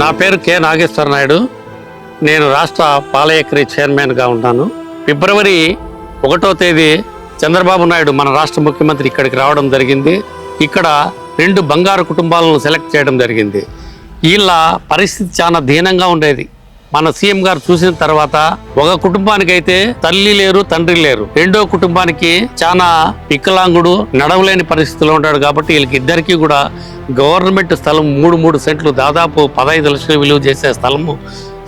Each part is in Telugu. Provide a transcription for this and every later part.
నా పేరు కె నాగేశ్వర నాయుడు. నేను రాష్ట్ర పాలయక్రి చైర్మన్గా ఉన్నాను. ఫిబ్రవరి ఒకటో తేదీ చంద్రబాబు నాయుడు మన రాష్ట్ర ముఖ్యమంత్రి ఇక్కడికి రావడం జరిగింది. ఇక్కడ రెండు బంగారు కుటుంబాలను సెలెక్ట్ చేయడం జరిగింది. వీళ్ళ పరిస్థితి చాలా దీనంగా ఉండేది. మన సీఎం గారు చూసిన తర్వాత ఒక కుటుంబానికి అయితే తల్లి లేరు తండ్రి లేరు. రెండో కుటుంబానికి చాలా వికలాంగుడు నడవలేని పరిస్థితిలో ఉంటాడు కాబట్టి వీళ్ళకి ఇద్దరికీ కూడా గవర్నమెంట్ స్థలం మూడు మూడు సెంట్లు దాదాపు పదహైదు లక్షలు విలువ చేసే స్థలము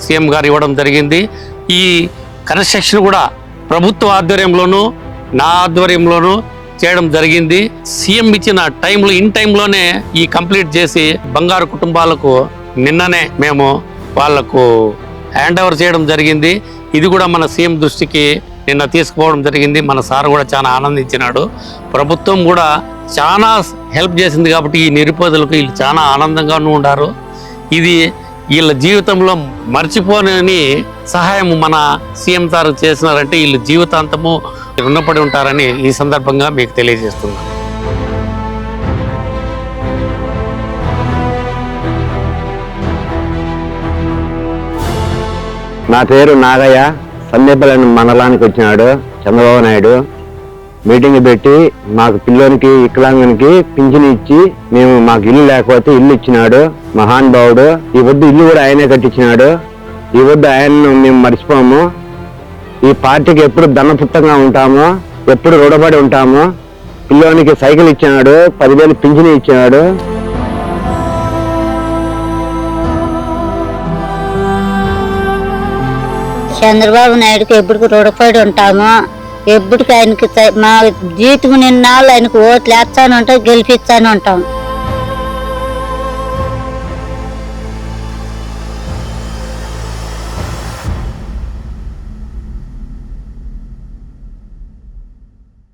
సీఎం గారు ఇవ్వడం జరిగింది. ఈ కన్స్ట్రక్షన్ కూడా ప్రభుత్వ ఆధ్వర్యంలోనూ నా ఆధ్వర్యంలోనూ చేయడం జరిగింది. సీఎం ఇచ్చిన టైంలో ఇన్ టైంలోనే ఈ కంప్లీట్ చేసి బంగారు కుటుంబాలకు నిన్ననే మేము వాళ్ళకు హ్యాండ్ ఓవర్ చేయడం జరిగింది. ఇది కూడా మన సీఎం దృష్టికి నిన్న తీసుకుపోవడం జరిగింది. మన సార్ కూడా చాలా ఆనందించినాడు. ప్రభుత్వం కూడా చాలా హెల్ప్ చేసింది కాబట్టి ఈ నిరుపేదలకు వీళ్ళు చాలా ఆనందంగానూ ఉన్నారు ఇది వీళ్ళ జీవితంలో మర్చిపోని సహాయం మన సీఎం సార్ చేసినారంటే వీళ్ళు జీవితాంతము రుణపడి ఉంటారని ఈ సందర్భంగా మీకు తెలియజేస్తున్నాను. నా పేరు నాగయ్య. సందేపల్లి మండలానికి వచ్చినాడు చంద్రబాబు నాయుడు. మీటింగ్ పెట్టి మాకు పిల్లోనికి వికలాంగునికి పింఛను ఇచ్చి మేము మాకు ఇల్లు లేకపోతే ఇల్లు ఇచ్చినాడు. మహానుభావుడు ఈ వద్దు ఇల్లు కూడా ఆయనే కట్టించినాడు. ఈ వద్దు ఆయన్ను మేము మర్చిపోము. ఈ పార్టీకి ఎప్పుడు ధనపుత్తంగా ఉంటాము ఎప్పుడు రుణపడి ఉంటాము. పిల్లోనికి సైకిల్ ఇచ్చినాడు పదివేలు పింఛను ఇచ్చినాడు. చంద్రబాబు నాయుడుకి ఎప్పటికి రుణపడి ఉంటాము. ఎప్పటికి ఆయనకి మా జీవితం నిన్నాళ్ళు ఆయనకు ఓట్లు వేస్తాను ఉంటాం గెలిపిస్తాను ఉంటాం